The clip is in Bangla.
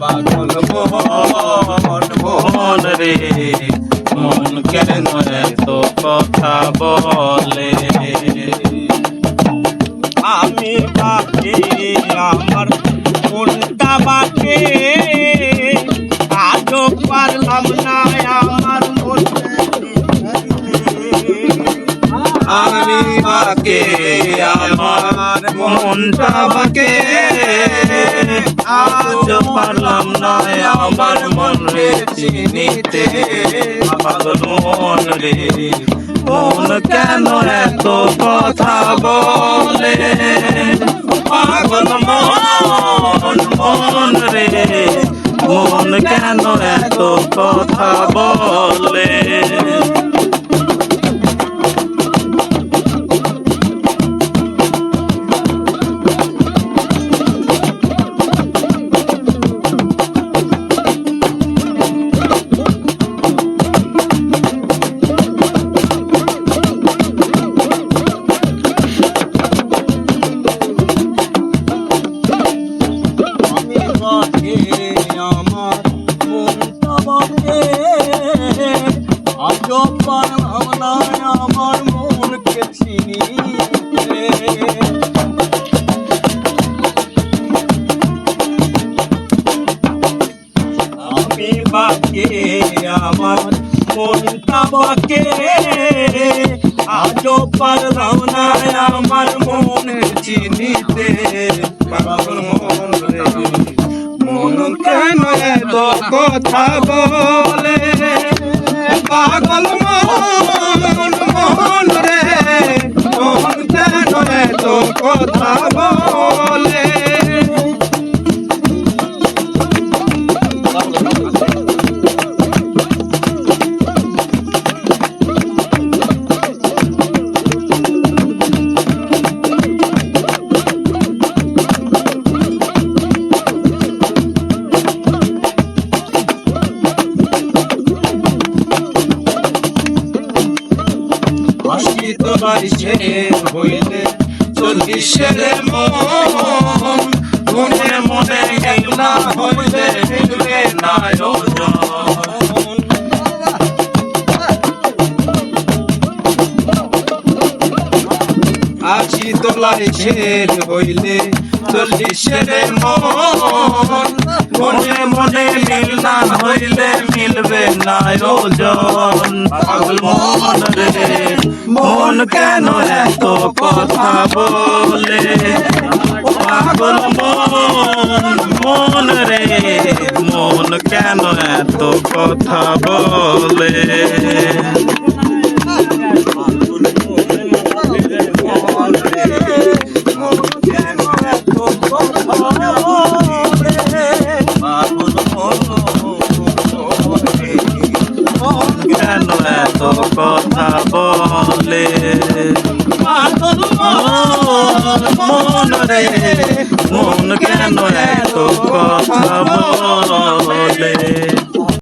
পাগল মন মন রে, মন কেন এত কথা বলে? আমি বাকি আমার কোনটা বাকি? আজও পারলাম না আমার আমি বাকে মনটা বাকে আজ পারলাম না আমার মন রে চিনিতে। পাগল মন রে, মন কেন এত কথা বলে? পাগল মন মন রে, মন কেন এত কথা বলে? পারলাম না আমার মনকে চিনিতে আমি বাকে আমার মনটা বাকে। আজও পারলাম না আমার মন চিনিতে মন রে। মন কেন এত কথা বলে? পাগল মন তোমার শের হইলে চল্লিশের মন। মনে মনে একলা হইলে মিলবে না আশি তোলায় শের হইলে চল্লিশের মন, মনে মনে মিল না হইলে মিলবে না ওজন পাগল মন রে, মন কেন এত কথা বলে? পাগল মন মন রে, মন কেন এত কথা বলে? কেন এত কথা বলে? মন রে মন কেন এত কথা বলে